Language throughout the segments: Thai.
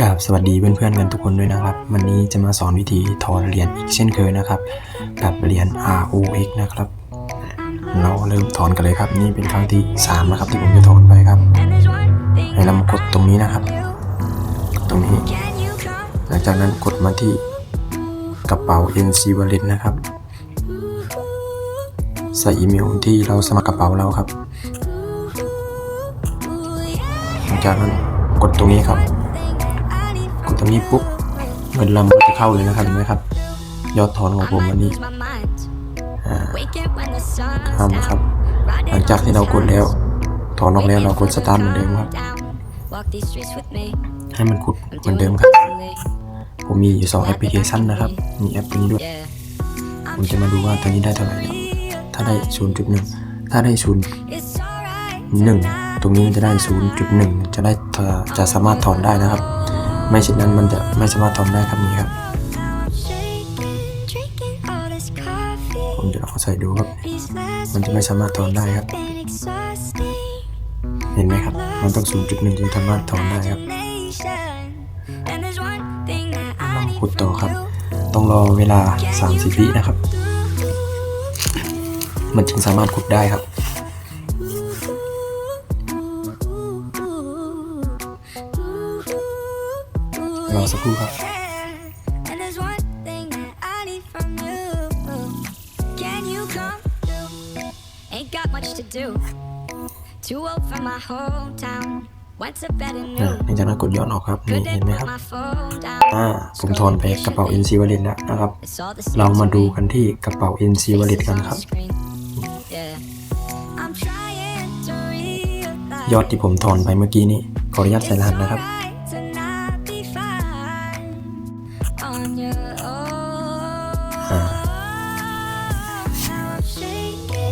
กราบสวัสดีเพื่อนๆกันทุกคนด้วยนะครับ วันนี้จะมาสอนวิธีถอนเหรียญอีกเช่นเคยนะครับ กับเหรียญ ROX นะครับ เราเริ่มถอนกันเลยครับ นี่เป็นครั้งที่ 3 นะครับ ที่ผมจะถอนไปครับให้เรามากดตรงนี้นะครับ ตรงนี้ หลังจากนั้นกดมาที่กระเป๋า NC Wallet นะครับใส่อีเมลที่เราสมัครกระเป๋าเราครับหลังจากนั้น กดตรงนี้ครับ กดตรงนี้ปุ๊บเงินลำก็จะเข้าเลยนะครับเห็นไหมครับ ยอดถอนของผมวันนี้อ่าทำครับ หลังจากที่เรากดแล้ว ถอนออกแล้วเรากดสตาร์ทเหมือนเดิมครับให้มันขุดเหมือนเดิมครับ ผมมีอยู่2แอปพลิเคชันนะครับ มีแอปนี้ด้วย ผมจะมาดูว่าตัวนี้ได้เท่าไหร่ถ้าได้ 0.1 ถ้าได้ 0 1 ตรงนี้มันจะได้ 0.1 จะได้จะสามารถถอนได้นะครับ ไม่เช่นนั้นมันจะไม่สามารถถอนได้ครับนี่ครับผมจะลองใส่ดูครับ มันจะไม่สามารถถอนได้ครับ เห็นไหมครับ มันต้อง 0.1 ถึงสามารถถอนได้ครับลองขุดต่อครับ ต้องรอเวลา 30 วินะครับ มันจึงสามารถขุดได้ครับ รอสักครู่ครับ And there's one thing that I need from you. Can you come through? Ain't got much to do. Too old for my hometown. Went to bed and อ่า knew. หลังจากนั้นกดย้อนออกครับนี่เห็น Couldn't ไหม put ครับ my phone down. อ่าผมถอนไปกระเป๋า NC Wallet แล้วนะครับ It's all the เรา same มา to ดู me. กันที่กระเป๋า NC Wallet กันครับ Screen. Yeah. I'm trying to realize ยอดที่ผมถอนไปเมื่อกี้นี้ขออนุญาตใส่รหัสนะครับ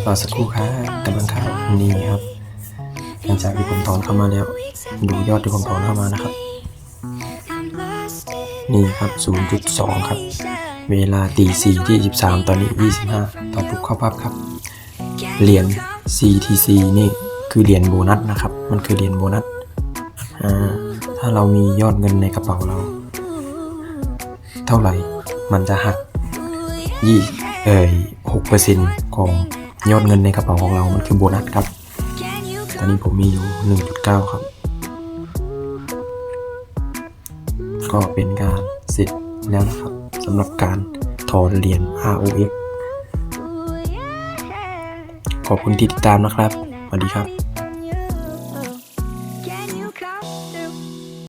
รอสักครู่ครับกำลังเข้านี่ครับหลังจากที่ผมถอนเข้ามาแล้ว ดูยอดที่ผมถอนเข้ามานะครับ นี่ครับ 0.2 ครับ เวลาตี4ที่ 23 ตอนนี้ 25ต่อปุ๊บเข้าปั๊บครับ เหรียญ CTC นี่คือเหรียญโบนัสนะครับ มันคือเหรียญโบนัส ถ้าเรามียอดเงินในกระเป๋าเรา เท่าไหร่ มันจะหักยี่เอ่ย6%ของยอดเงินในกระเป๋าของเรา มันคือโบนัสครับ ตอนนี้ผมมีอยู่1.9ครับ ก็เป็นการเสร็จแล้วนะครับสำหรับการถอนเหรียญ ROX ขอบคุณที่ติดตามนะครับ สวัสดีครับ